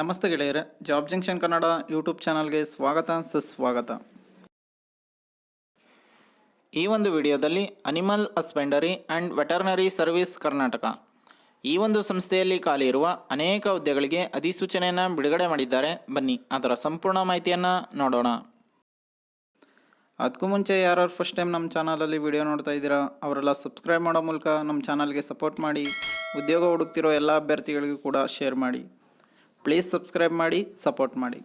ನಮಸ್ತೆ ಗೆಳೆಯರೆ, job junction Kannada YouTube ಚಾನಲ್ಗೆ ಸ್ವಾಗತ, ಸುಸ್ವಾಗತ. ಈ ಒಂದು ವಿಡಿಯೋದಲ್ಲಿ animal husbandry and veterinary service Karnataka. ಈ ಒಂದು ಸಂಸ್ಥೆಯಲ್ಲಿ ಖಾಲಿ ಇರುವ ಅನೇಕ ಹುದ್ದೆಗಳಿಗೆ ಅಧಿಸೂಚನೆಯನ್ನು ಬಿಡುಗಡೆ ಮಾಡಿದ್ದಾರೆ. ಬನ್ನಿ, ಅದರ ಸಂಪೂರ್ಣ ಮಾಹಿತಿಯನ್ನು ನೋಡೋಣ. ಅದಕ್ಕೂ ಮುಂಚೆ ಯಾರು ಫಸ್ಟ್ ಟೈಮ್ ನಮ್ಮ ಚಾನಲಲ್ಲಿ ವಿಡಿಯೋ ನೋಡ್ತಾ ಇದ್ದೀರಾ, ಅವರೆಲ್ಲ ಸಬ್ಸ್ಕ್ರೈಬ್ ಮಾಡೋ ಮೂಲಕ ನಮ್ಮ ಚಾನಲ್ಗೆ ಸಪೋರ್ಟ್ ಮಾಡಿ, ಉದ್ಯೋಗ ಹುಡುಕ್ತಿರೋ ಎಲ್ಲ ಅಭ್ಯರ್ಥಿಗಳಿಗೂ ಕೂಡ ಶೇರ್ ಮಾಡಿ. ಪ್ಲೀಸ್ ಸಬ್ಸ್ಕ್ರೈಬ್ ಮಾಡಿ ಸಪೋರ್ಟ್ ಮಾಡಿ.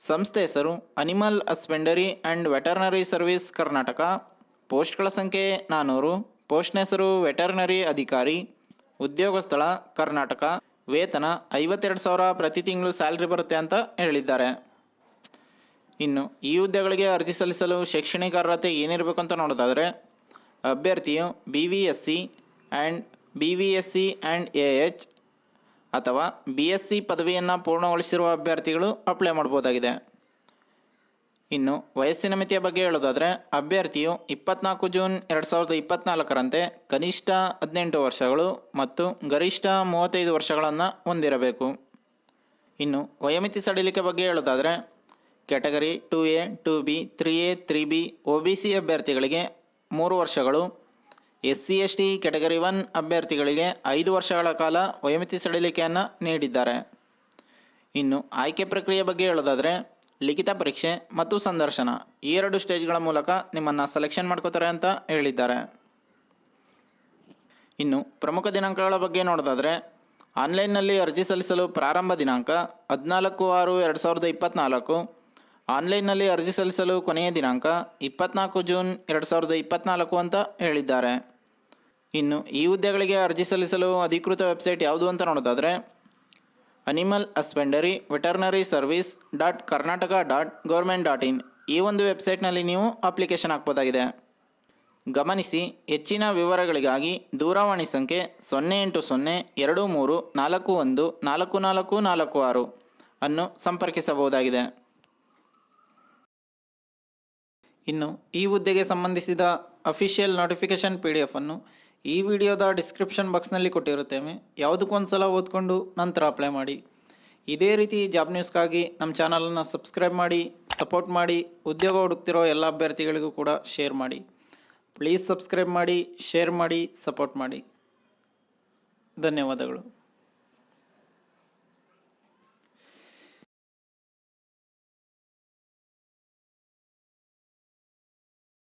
ಸಂಸ್ಥೆ ಹೆಸರು animal husbandry and veterinary service Karnataka ಪೋಸ್ಟ್ಗಳ ಸಂಖ್ಯೆ ನಾನ್ನೂರು ಪೋಸ್ಟ್ನ ಹೆಸರು ವೆಟರ್ನರಿ ಅಧಿಕಾರಿ ಉದ್ಯೋಗ ಸ್ಥಳ ಕರ್ನಾಟಕ. ವೇತನ ಐವತ್ತೆರಡು ಸಾವಿರ ಪ್ರತಿ ತಿಂಗಳು ಸ್ಯಾಲ್ರಿ ಬರುತ್ತೆ ಅಂತ ಹೇಳಿದ್ದಾರೆ. ಇನ್ನು ಈ ಹುದ್ದೆಗಳಿಗೆ ಅರ್ಜಿ ಸಲ್ಲಿಸಲು ಶೈಕ್ಷಣಿಕ ಅರ್ಹತೆ ಏನಿರಬೇಕು ಅಂತ ನೋಡೋದಾದರೆ, ಅಭ್ಯರ್ಥಿಯು B V S C and B V S C and A H ಅಥವಾ ಬಿ ಎಸ್ ಸಿ ಪದವಿಯನ್ನು ಪೂರ್ಣಗೊಳಿಸಿರುವ ಅಭ್ಯರ್ಥಿಗಳು ಅಪ್ಲೈ ಮಾಡ್ಬೋದಾಗಿದೆ. ಇನ್ನು ವಯಸ್ಸಿನ ಮಿತಿಯ ಬಗ್ಗೆ ಹೇಳೋದಾದರೆ, ಅಭ್ಯರ್ಥಿಯು ಇಪ್ಪತ್ನಾಲ್ಕು ಜೂನ್ ಎರಡು ಸಾವಿರದ ಇಪ್ಪತ್ನಾಲ್ಕರಂತೆ ಕನಿಷ್ಠ ಹದಿನೆಂಟು ವರ್ಷಗಳು ಮತ್ತು ಗರಿಷ್ಠ ಮೂವತ್ತೈದು ವರ್ಷಗಳನ್ನು ಹೊಂದಿರಬೇಕು. ಇನ್ನು ವಯೋಮಿತಿ ಸಡಿಲಿಕೆ ಬಗ್ಗೆ ಹೇಳೋದಾದರೆ, category two A, two B, three A, three B, O B C ಅಭ್ಯರ್ಥಿಗಳಿಗೆ ಮೂರು ವರ್ಷಗಳು S C S T category one ಅಭ್ಯರ್ಥಿಗಳಿಗೆ ಐದು ವರ್ಷಗಳ ಕಾಲ ವಯೋಮಿತಿ ಸಡಿಲಿಕೆಯನ್ನು ನೀಡಿದ್ದಾರೆ. ಇನ್ನು ಆಯ್ಕೆ ಪ್ರಕ್ರಿಯೆ ಬಗ್ಗೆ ಹೇಳೋದಾದರೆ, ಲಿಖಿತ ಪರೀಕ್ಷೆ ಮತ್ತು ಸಂದರ್ಶನ ಈ ಎರಡು ಸ್ಟೇಜ್ಗಳ ಮೂಲಕ ನಿಮ್ಮನ್ನು ಸೆಲೆಕ್ಷನ್ ಮಾಡ್ಕೋತಾರೆ ಅಂತ ಹೇಳಿದ್ದಾರೆ. ಇನ್ನು ಪ್ರಮುಖ ದಿನಾಂಕಗಳ ಬಗ್ಗೆ ನೋಡೋದಾದರೆ, ಆನ್ಲೈನ್ನಲ್ಲಿ ಅರ್ಜಿ ಸಲ್ಲಿಸಲು ಪ್ರಾರಂಭ ದಿನಾಂಕ ಹದಿನಾಲ್ಕು ಆರು ಎರಡು ಸಾವಿರದ ಇಪ್ಪತ್ತ್ನಾಲ್ಕು ಆನ್ಲೈನ್ನಲ್ಲಿ ಅರ್ಜಿ ಸಲ್ಲಿಸಲು ಕೊನೆಯ ದಿನಾಂಕ ಇಪ್ಪತ್ನಾಲ್ಕು ಜೂನ್ ಎರಡು ಸಾವಿರದ ಇಪ್ಪತ್ನಾಲ್ಕು ಅಂತ ಹೇಳಿದ್ದಾರೆ. ಇನ್ನು ಈ ಹುದ್ದೆಗಳಿಗೆ ಅರ್ಜಿ ಸಲ್ಲಿಸಲು ಅಧಿಕೃತ ವೆಬ್ಸೈಟ್ ಯಾವುದು ಅಂತ ನೋಡೋದಾದರೆ animal husbandry veterinary service dot Karnataka dot government dot in ಈ ಒಂದು ವೆಬ್ಸೈಟ್ನಲ್ಲಿ ನೀವು ಅಪ್ಲಿಕೇಶನ್ ಹಾಕ್ಬೋದಾಗಿದೆ. ಗಮನಿಸಿ, ಹೆಚ್ಚಿನ ವಿವರಗಳಿಗಾಗಿ ದೂರವಾಣಿ ಸಂಖ್ಯೆ ಸೊನ್ನೆ ಎಂಟು ಸೊನ್ನೆ ಎರಡು ಮೂರು ನಾಲ್ಕು ಒಂದು ನಾಲ್ಕು ನಾಲ್ಕು ನಾಲ್ಕು ಆರು ಅನ್ನು ಸಂಪರ್ಕಿಸಬಹುದಾಗಿದೆ. ಇನ್ನು ಈ ಹುದ್ದೆಗೆ ಸಂಬಂಧಿಸಿದ ಅಫಿಷಿಯಲ್ ನೋಟಿಫಿಕೇಷನ್ ಪಿ ಡಿ ಎಫನ್ನು ಈ ವಿಡಿಯೋದ ಡಿಸ್ಕ್ರಿಪ್ಷನ್ ಬಾಕ್ಸ್ನಲ್ಲಿ ಕೊಟ್ಟಿರುತ್ತೇವೆ ಯಾವುದಕ್ಕೊಂದು ಸಲ ಓದ್ಕೊಂಡು ನಂತರ ಅಪ್ಲೈ ಮಾಡಿ. ಇದೇ ರೀತಿ ಜಾಬ್ ನ್ಯೂಸ್ಗಾಗಿ ನಮ್ಮ ಚಾನಲನ್ನು ಸಬ್ಸ್ಕ್ರೈಬ್ ಮಾಡಿ ಸಪೋರ್ಟ್ ಮಾಡಿ, ಉದ್ಯೋಗ ಹುಡುಕ್ತಿರೋ ಎಲ್ಲ ಅಭ್ಯರ್ಥಿಗಳಿಗೂ ಕೂಡ ಶೇರ್ ಮಾಡಿ. ಪ್ಲೀಸ್ ಸಬ್ಸ್ಕ್ರೈಬ್ ಮಾಡಿ ಶೇರ್ ಮಾಡಿ ಸಪೋರ್ಟ್ ಮಾಡಿ. ಧನ್ಯವಾದಗಳು.